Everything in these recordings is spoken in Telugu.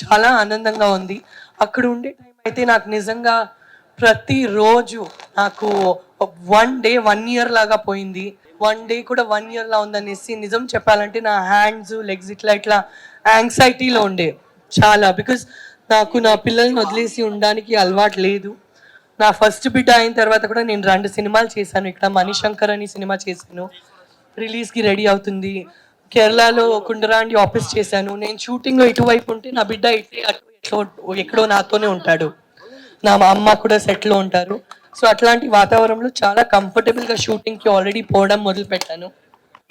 చాలా ఆనందంగా ఉంది. అక్కడ ఉండే టైం అయితే నాకు నిజంగా ప్రతిరోజు నాకు వన్ డే వన్ ఇయర్ లాగా పోయింది. వన్ డే కూడా వన్ ఇయర్లా ఉందనేసి నిజం చెప్పాలంటే నా హ్యాండ్స్ లెగ్స్ ఇట్లా ఇట్లా యాంగ్జైటీలో ఉండే. చాలా బికాస్ నాకు నా పిల్లల్ని వదిలేసి ఉండడానికి అలవాటు లేదు. నా ఫస్ట్ బిడ్డ అయిన తర్వాత కూడా నేను రెండు సినిమాలు చేశాను. ఇక్కడ మణిశంకర్ అని సినిమా చేశాను. రిలీజ్కి రెడీ అవుతుంది. కేరళలో కుండరాండి ఆఫీస్ చేశాను. నేను షూటింగ్లో ఇటువైపు ఉంటే నా బిడ్డ ఇటే అటు ఎక్కడో నాతోనే ఉంటాడు. నా మా అమ్మ కూడా సెట్లో ఉంటారు. సో అట్లాంటి వాతావరణంలో చాలా కంఫర్టబుల్గా షూటింగ్కి ఆల్రెడీ పోవడం మొదలు పెట్టాను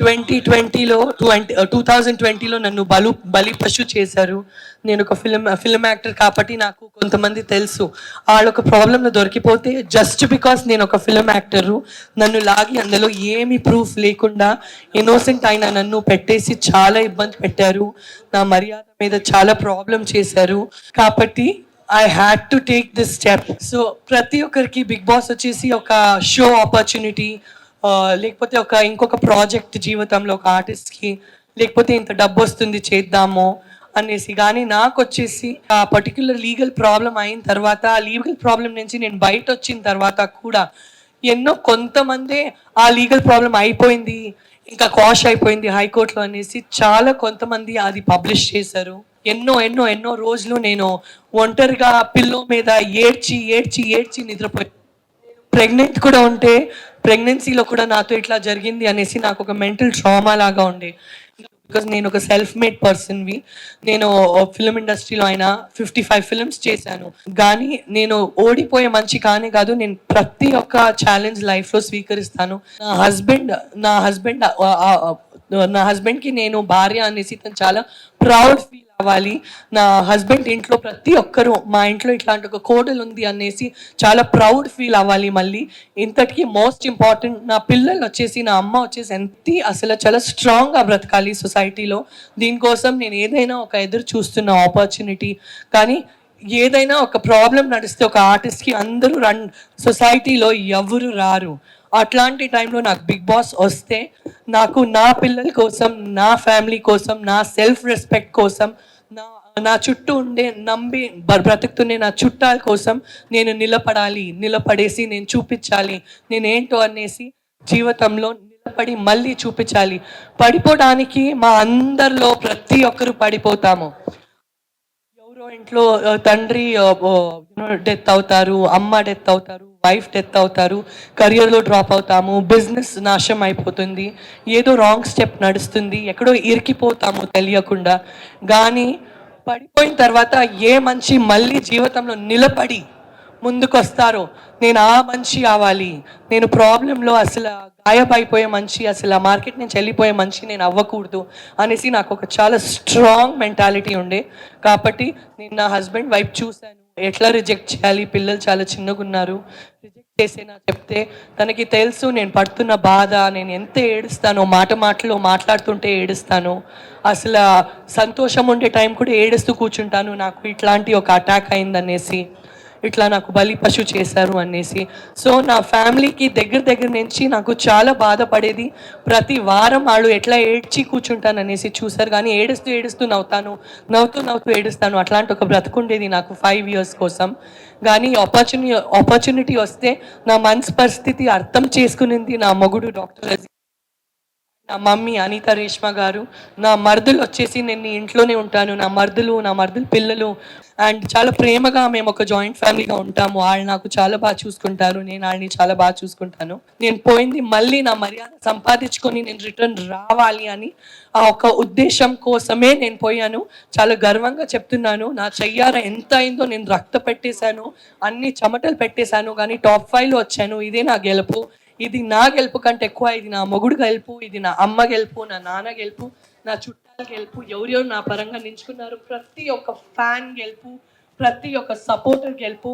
ట్వంటీ ట్వంటీలో ట్వంటీ టూ థౌజండ్ ట్వంటీలో నన్ను బలు బలి పశు చేశారు. నేను ఒక ఫిల్మ్ uh, ఫిల్మ్ యాక్టర్ కాబట్టి నాకు కొంతమంది తెలుసు. వాళ్ళొక ప్రాబ్లంలో దొరికిపోతే జస్ట్ బికాస్ నేను ఒక ఫిల్మ్ యాక్టరు నన్ను లాగి అందులో ఏమి ప్రూఫ్ లేకుండా ఇన్నోసెంట్ అయిన నన్ను పెట్టేసి చాలా ఇబ్బంది పెట్టారు. నా మర్యాద మీద చాలా ప్రాబ్లం చేశారు. కాబట్టి I had to take this step so ప్రతి ఒక్కరికి బిగ్ బాస్ వచ్చేసి ఒక షో ఆపర్చునిటీ లేకపోతే ఒక ఇంకొక ప్రాజెక్ట్ జీవితంలో ఒక ఆర్టిస్ట్కి లేకపోతే ఇంత డబ్బు వస్తుంది చేద్దాము అనేసి. కానీ నాకు వచ్చేసి ఆ పర్టికులర్ లీగల్ ప్రాబ్లం అయిన తర్వాత ఆ లీగల్ ప్రాబ్లం నుంచి నేను బయట వచ్చిన తర్వాత కూడా ఎన్నో కొంతమందే ఆ లీగల్ ప్రాబ్లం అయిపోయింది ఇంకా కాష్ అయిపోయింది హైకోర్టులో అనేసి చాలా కొంతమంది అది పబ్లిష్ చేశారు. ఎన్నో ఎన్నో ఎన్నో రోజులు నేను ఒంటరిగా పిల్లో మీద ఏడ్చి ఏడ్చి ఏడ్చి నిద్రపోయి. ప్రెగ్నెంట్ కూడా ఉంటే ప్రెగ్నెన్సీలో కూడా నాతో ఇట్లా జరిగింది అనేసి నాకు ఒక మెంటల్ ట్రామా లాగా ఉండే. బికాజ్ నేను ఒక సెల్ఫ్ మేడ్ పర్సన్వి నేను ఫిల్మ్ ఇండస్ట్రీలో అయినా ఫిఫ్టీ ఫైవ్ ఫిల్మ్స్ చేశాను. కానీ నేను ఓడిపోయే మంచి కానే కాదు నేను ప్రతి ఒక్క ఛాలెంజ్ లైఫ్లో స్వీకరిస్తాను. నా హస్బెండ్ నా హస్బెండ్ నా హస్బెండ్కి నేను భార్య అనేసి తను చాలా ప్రౌడ్ ఫీల్ కావాలి. నా హస్బెండ్ ఇంట్లో ప్రతి ఒక్కరూ మా ఇంట్లో ఇట్లాంటి ఒక కోడలు ఉంది అనేసి చాలా ప్రౌడ్ ఫీల్ అవ్వాలి మళ్ళీ. ఇంతటికి మోస్ట్ ఇంపార్టెంట్ నా పిల్లలు వచ్చేసి నా అమ్మ వచ్చేసి ఎంత అసలు చాలా స్ట్రాంగ్గా బ్రతకాలి సొసైటీలో దీనికోసం నేను ఏదైనా ఒక ఎదురు చూస్తున్న ఆపర్చునిటీ కానీ ఏదైనా ఒక ప్రాబ్లం నడిస్తే ఒక ఆర్టిస్ట్కి అందరూ రన్ సొసైటీలో ఎవరు రారు. అట్లాంటి టైంలో నాకు బిగ్ బాస్ వస్తే నాకు నా పిల్లల కోసం నా ఫ్యామిలీ కోసం నా సెల్ఫ్ రెస్పెక్ట్ కోసం నా నా చుట్టూ ఉండే నమ్మి బ- బ్రతుకుతుండే నా చుట్టాల కోసం నేను నిలబడాలి నిలబడేసి నేను చూపించాలి. నేనేంటో అనేసి జీవితంలో నిలబడి మళ్ళీ చూపించాలి. పడిపోవడానికి మా అందరిలో ప్రతి ఒక్కరు పడిపోతాము. ఎవరో ఇంట్లో తండ్రి డెత్ అవుతారు అమ్మ డెత్ అవుతారు వైఫ్ డెత్ అవుతారు కెరియర్లో డ్రాప్ అవుతాము బిజినెస్ నాశం అయిపోతుంది ఏదో రాంగ్ స్టెప్ నడుస్తుంది ఎక్కడో ఇరికిపోతాము తెలియకుండా. కానీ పడిపోయిన తర్వాత ఏ మనిషి మళ్ళీ జీవితంలో నిలబడి ముందుకు నేను ఆ మనిషి అవ్వాలి. నేను ప్రాబ్లంలో అసలు గాయపైపోయే మంచి అసలు ఆ మార్కెట్ నుంచి వెళ్ళిపోయే మంచి నేను అవ్వకూడదు అనేసి నాకు ఒక చాలా స్ట్రాంగ్ మెంటాలిటీ ఉండే. కాబట్టి నేను నా హస్బెండ్ వైపు చూశాను. ఎట్లా రిజెక్ట్ చేయాలి? పిల్లలు చాలా చిన్నగా ఉన్నారు. రిజెక్ట్ చేసేనా చెప్తే తనకి తెలుసు నేను పడుతున్న బాధ నేను ఎంత ఏడుస్తానో మాట మాటలో మాట్లాడుతుంటే ఏడుస్తాను. అసలు సంతోషం ఉండే టైం కూడా ఏడుస్తూ కూర్చుంటాను. నాకు ఇట్లాంటి ఒక అటాక్ అయిందనేసి. ఇట్లా నాకు బలి పశు చేశారు అనేసి. సో నా ఫ్యామిలీకి దగ్గర దగ్గర నుంచి నాకు చాలా బాధపడేది. ప్రతి వారం వాళ్ళు ఎట్లా ఏడ్చి కూర్చుంటాను అనేసి చూసారు కానీ ఏడుస్తూ ఏడుస్తూ నవ్వుతాను నవ్వుతూ నవ్వుతూ ఏడుస్తాను. అట్లాంటి ఒక బ్రతుకుండేది నాకు ఫైవ్ ఇయర్స్ కోసం. కానీ ఆపర్చుని ఆపర్చునిటీ వస్తే నా మనసు పరిస్థితి అర్థం చేసుకునింది నా మొగుడు డాక్టర్ నా మమ్మీ అనిత రేష్మ గారు నా మరుదులు వచ్చేసి నేను ఇంట్లోనే ఉంటాను. నా మరుదులు నా మరుదులు పిల్లలు. అండ్ చాలా ప్రేమగా మేము ఒక జాయింట్ ఫ్యామిలీగా ఉంటాము. వాళ్ళు నాకు చాలా బాగా చూసుకుంటారు. నేను వాళ్ళని చాలా బాగా చూసుకుంటాను. నేను పోయింది మళ్ళీ నా మర్యాద సంపాదించుకొని నేను రిటర్న్ రావాలి అని ఆ ఒక ఉద్దేశం కోసమే నేను పోయాను. చాలా గర్వంగా చెప్తున్నాను. నా చెయ్యార ఎంత అయిందో నేను రక్త పెట్టేశాను. అన్ని చెమటలు పెట్టేశాను. కానీ టాప్ ఫైవ్లో వచ్చాను. ఇదే నా గెలుపు. ఇది నా గెలుపు కంటే ఎక్కువ ఇది నా మొగుడు గెలుపు ఇది నా అమ్మ గెలుపు నా నాన్న గెలుపు నా చుట్టాల గెలుపు ఎవరెవరు నా పరంగా నించుకున్నారు ప్రతి ఒక్క ఫ్యాన్ గెలుపు ప్రతి ఒక్క సపోర్టర్ గెలుపు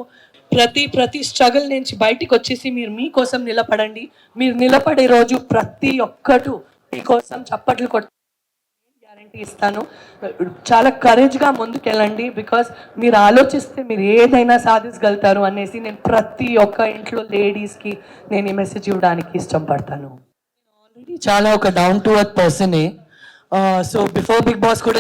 ప్రతి ప్రతి స్ట్రగుల్ నుంచి బయటికి వచ్చేసి మీరు మీకోసం నిలబడండి. మీరు నిలబడే రోజు ప్రతి ఒక్కటూ మీకోసం చప్పట్లు కొట్టు గ్యారంటీ ఇస్తాను. చాలా కరేజ్గా ముందుకెళ్ళండి బికాస్ మీరు ఆలోచిస్తే మీరు ఏదైనా సాధించగలుగుతారు అనేసి నేను ప్రతి ఒక్క ఇంట్లో లేడీస్కి నేను ఈ మెసేజ్ ఇవ్వడానికి ఇష్టపడతాను. ఆల్రెడీ చాలా ఒక డౌన్ టు అర్త్ పర్సనే సో బిఫోర్ బిగ్ బాస్ కూడా